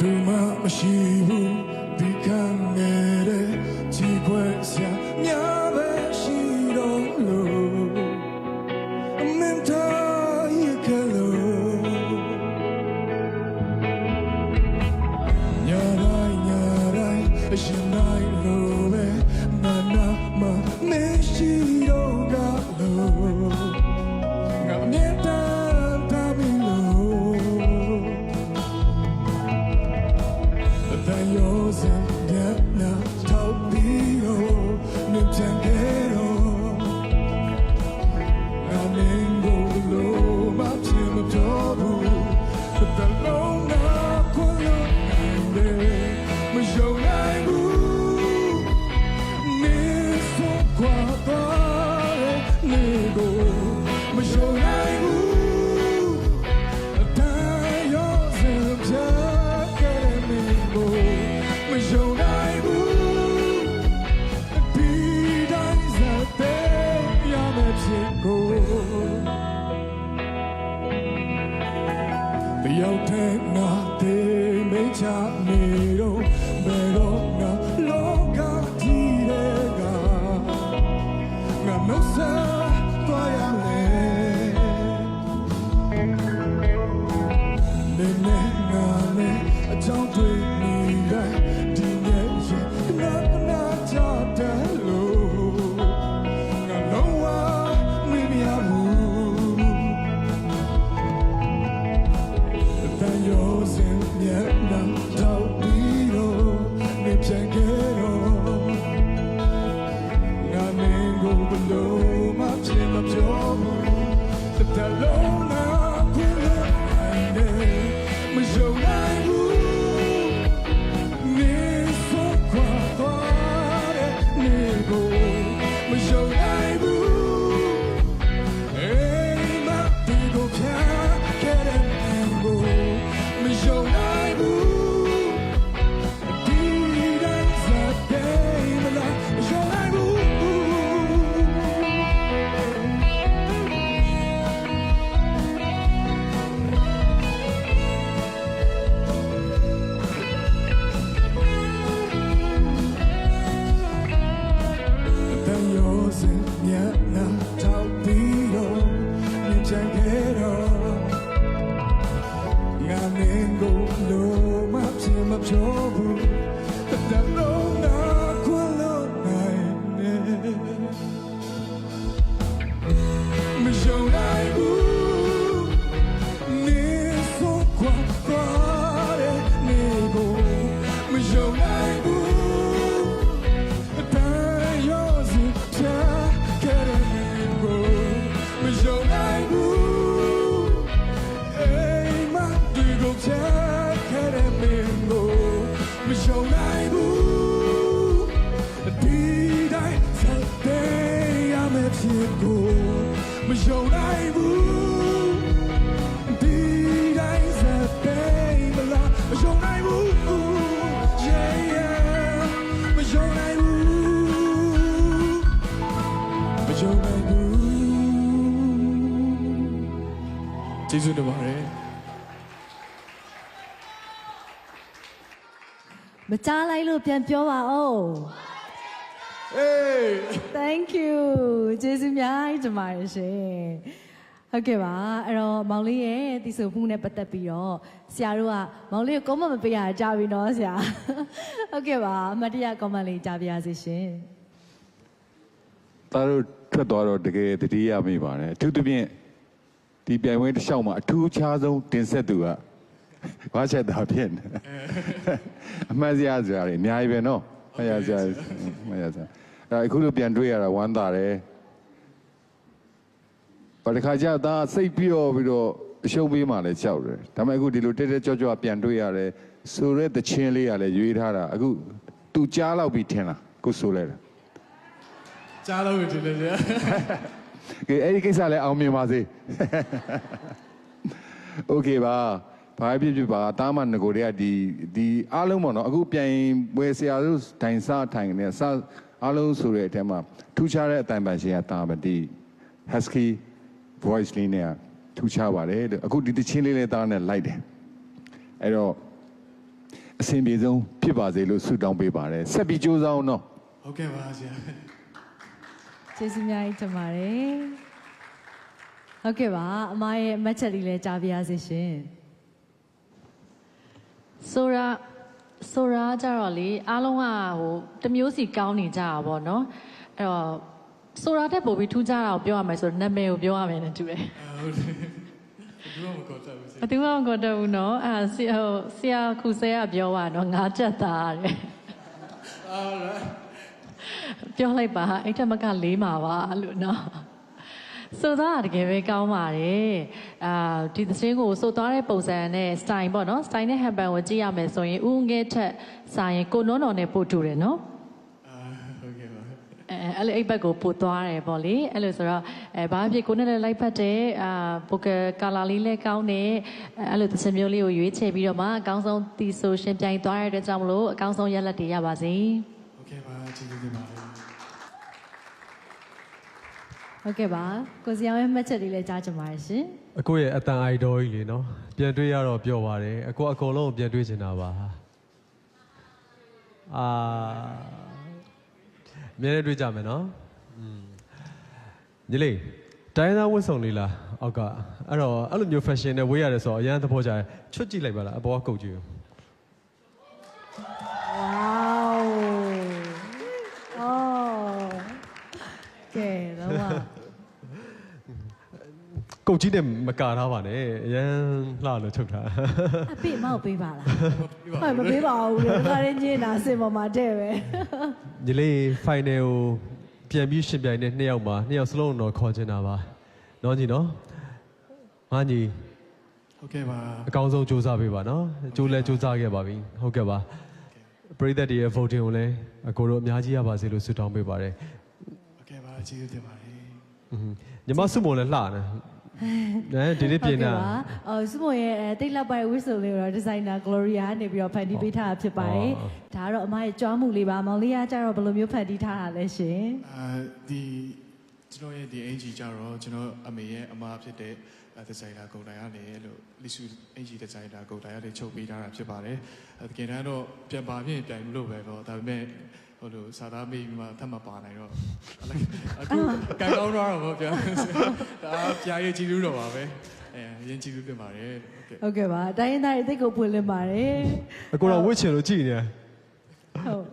တူမှမရှိဘူးဒီကံနေတဲ့ချီခွဲစရာများ မယုံနိုင်ဘူးတန် တ မင်းကိုလို့မဖြစ် မလားမယုံနိုင်ဘူး yeah yeah မယုံနိုင်ဘူးမယုံနိုင်ဘူးကျေးဇူးတင်ပါတယ်မကြားလိုက်လို့ပြန်ပြောပါဦး Hey Thank you ကျေးဇူးများကြီးတင်ပါတယ်ရှင် ဟုတ်ကဲ့ပါအဲ့တော့မောင်လေးရဲ့တီဆိုမှုနဲ့ပတ်သက်ပြီးတော့ဆရာတို့ကမောင်လေးကို comment မပေးရတာကြားပြီနော်ဆရာဟုတ်ကဲ့ပါအမတ်တရ comment လေးကြားပြရစီရှင်သားတို့ထွက်သွားတော့တကယ်တတိယမိပါတယ်အထူးသဖြင့်ဒီပြိုင်ပွဲတစ်လျှောက်မှာအထူးခြားဆုံးတင်ဆက်သူကဘာချက်သားဖြစ်နေအမှတ်စရာစရာတွေအများကြီးပဲနော်မရစရာမရစရာအဲအခုလိုပြန်တွေ့ရတာဝမ်းသာတယ် ဘာတစ်ခါကျသားစိတ်ပြီးတော့ပြီးတော့အရှုံးပေးမှလည်းကြောက်တယ်ဒါပေမဲ့အခုဒီလိုတက်တက်ကြွကြွပြန်တွေ့ရတယ်ဆိုရဲတချင်းလေးကလည်းရွေးထားတာအခုသူကြားလောက်ပြီးထင်လားအခုဆိုလဲတာ ကြားလို့တင်တယ်ဗျာ ကဲအဲ့ဒီကိစ္စလည်းအောင်မြင်ပါစေโอเคပါဘာဖြစ်ဖြစ်ပါတားမငကိုတွေကဒီဒီအားလုံးပေါ့နော်အခုပြန်ဝယ်ဆရာတို့တိုင်စားထိုင်နေစအားလုံးဆိုတဲ့အထက်မှာထူးခြားတဲ့အတိုင်ပန်ရှင်ကတာမတီ husky voice လေးနဲ့ထူးခြားပါတယ်တဲ့အခုဒီတချင်းလေးလေးတားနဲ့လိုက်တယ်အဲ့တော့အဆင်ပြေဆုံးဖြစ်ပါစေလို့ဆုတောင်းပေးပါတယ်ဆက်ပြီးကြိုးစားအောင်နော်ဟုတ်ကဲ့ပါဆရာကျေးဇူးများကြီးတင်ပါတယ်ဟုတ်ကဲ့ပါအမရဲ့အမတ်ချက်လေးလည်းကြားပြရစေရှင်ဆိုရာဆိုရာကြတော့လေအားလုံးကဟိုတစ်မျိုးစီကောင်းနေကြတာပေါ့နော်အဲ့တော့ ဆိုရာတက်ပို့ပြီးထူးခြားတာကိုပြောရမယ်ဆိုတော့နာမည်ကိုပြောရမယ်နဲ့တူတယ်ဟုတ်တယ်ဘူးမကောတတ်ဘူးဆရာဘယ်သူမှမကြတော့ဘူးနော်အဲ့ဒါဆရာဟိုဆရာခုဆဲကပြောပါနော်ငါချက်သားတဲ့အာရပြောလိုက်ပါအဲ့ထက်မကလေးမှာပါလို့နော်ဆိုတော့တကယ်ပဲကောင်းပါတယ်အာဒီသင်းကိုဆိုသွားတဲ့ပုံစံနဲ့ style ပေါ့နော် style နဲ့ handbag ကိုကြည့်ရမယ်ဆိုရင်ဦးငယ်ထက်စာရင်ကိုနုံးတော်နဲ့ပို့တူတယ်နော်အာဟုတ်ကဲ့ပါ အဲအဲ့လိုအိပ်ဘက်ကိုပို့သွားတယ်ပေါ့လေအဲ့လိုဆိုတော့အဲဘာဖြစ်ကိုနဲ့လည်းလိုက်ဖတ်တယ်အာပိုကကာလာလေးလည်းကောင်းတယ်အဲအဲ့လိုသစမျိုးလေးကိုရွေးချယ်ပြီးတော့မှအကောင်းဆုံးတီဆိုရှင်ပြိုင်သွားရတဲ့အတွက်ကြောင့်မလို့အကောင်းဆုံးရလဒ်တွေရပါစေဟုတ်ကဲ့ပါကျေးဇူးတင်ပါတယ်ဟုတ်ကဲ့ပါကိုစီအောင်ရဲ့အမတ်ချက်လေးလည်းကြားချင်ပါတယ်ရှင်အကိုရဲ့အတန်အိုက်တော်ကြီးလေနော်ပြန်တွေ့ရတော့ပြောပါတယ်အကိုအကုန်လုံးကိုပြန်တွေ့ချင်တာပါအာ အမြဲတမ်းတွေ့ကြမယ်နော်อืมညီလေးတိုင်းသားဝတ်စုံလေးလားအောက်ကအဲ့တော့အဲ့လိုမျိုး fashion နဲ့ဝေးရတယ်ဆိုတော့အရန်သဘောကျတယ်ချွတ်ကြည့်လိုက်ပါလားအပေါ်ကကုတ်ကြည့်ဝေါအော်ကဲတော့ ကုတ်ကြီးနဲ့မကာထားပါနဲ့အရန်လှလို့ချုပ်ထားအပိမောက်ပေးပါလားဟုတ်မပေးပါဘူးလေဒါရင်းချင်းတာစင်ပေါ်မှာတဲ့ပဲညီလေး final ကိုပြန်ပြီးရှင်ပြိုင်တဲ့နှစ်ယောက်မှာနှစ်ယောက်စလုံးတော့ခေါ်ချင်တာပါနော်ညီနော်ငါညီဟုတ်ကဲ့ပါအကောင်းဆုံးစူးစမ်းပေးပါနော်ကြိုးလဲစူးစမ်းခဲ့ပါပြီဟုတ်ကဲ့ပါပရိသတ်တွေရဲ့ voting ကိုလည်းအကိုတို့အများကြီးရပါစေလို့ဆုတောင်းပေးပါတယ်ဟုတ်ကဲ့ပါကျေးဇူးတင်ပါတယ်အင်းညီမစုမုံလည်းလှနေ အဲဒီနေ့ပြင်တာဟုတ်ကဲ့ပါအော်စမွန်ရဲ့အဲတိတ်လောက်ပိုင်ဝစ်စုံလေးကိုတော့ဒီဇိုင်နာ Gloria ကနေပြီးတော့ဖန်တီးပေးထားတာဖြစ်ပါတယ်ဒါကတော့အမရဲ့ကြွားမှုလေးပါမောင်လေးကကြတော့ဘယ်လိုမျိုးဖန်တီးထားတာလဲရှင်အာဒီကျွန်တော်ရဲ့ဒီအင်ဂျီကြတော့ကျွန်တော်အမေရဲ့အမဖြစ်တဲ့ဒီဇိုင်နာဂုံတိုင်ကနေလို့လီဆူအင်ဂျီဒီဇိုင်နာဂုံတိုင်ကနေချုပ်ပေးထားတာဖြစ်ပါတယ်အဲတကယ်တမ်းတော့ပြန်ပါပြင်ပြန်မလို့ပဲတော့ဒါပေမဲ့ ဟိုလိုစာသားမေးပြီးမှထပ်မပါနိုင်တော့အခုကန်ကောင်းတော့တော့ဗျာဒါပြားရဲ့ကြည့်လို့တော့ပါပဲအဲရင်းကြည့်လို့တင်ပါတယ်ဟုတ်ကဲ့ဟုတ်ကဲ့ပါတိုင်းရင်းသားတွေသိကိုဖွင့်လင်းပါတယ်အကိုတော့ဝစ်ချင်လို့ကြည်နေတယ်ဟုတ်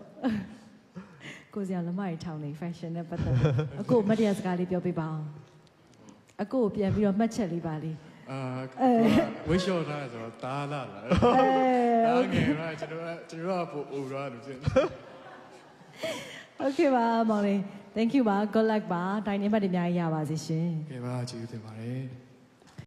ကိုစရာလက်မကြီးထောင်းနေ fashion နဲ့ပတ်သက်လို့အကိုမတ်တရားစကားလေးပြောပြပါအောင်အကိုကိုပြန်ပြီးတော့မှတ်ချက်လေးပါလေးအာဝိရှော့ထားဆိုတော့တားလာလာအဲဒါငယ်တော့ကျွန်တော်ကျွန်တော်ကပို့အိုတော့လို့ဖြစ် ဟုတ်ကဲ့ပါမောင်လေး thank you ပါ good luck ပါဒိုင်နေမတ်တွေအများကြီးရပါစေရှင်ကဲပါကျေးဇူးတင်ပါတယ်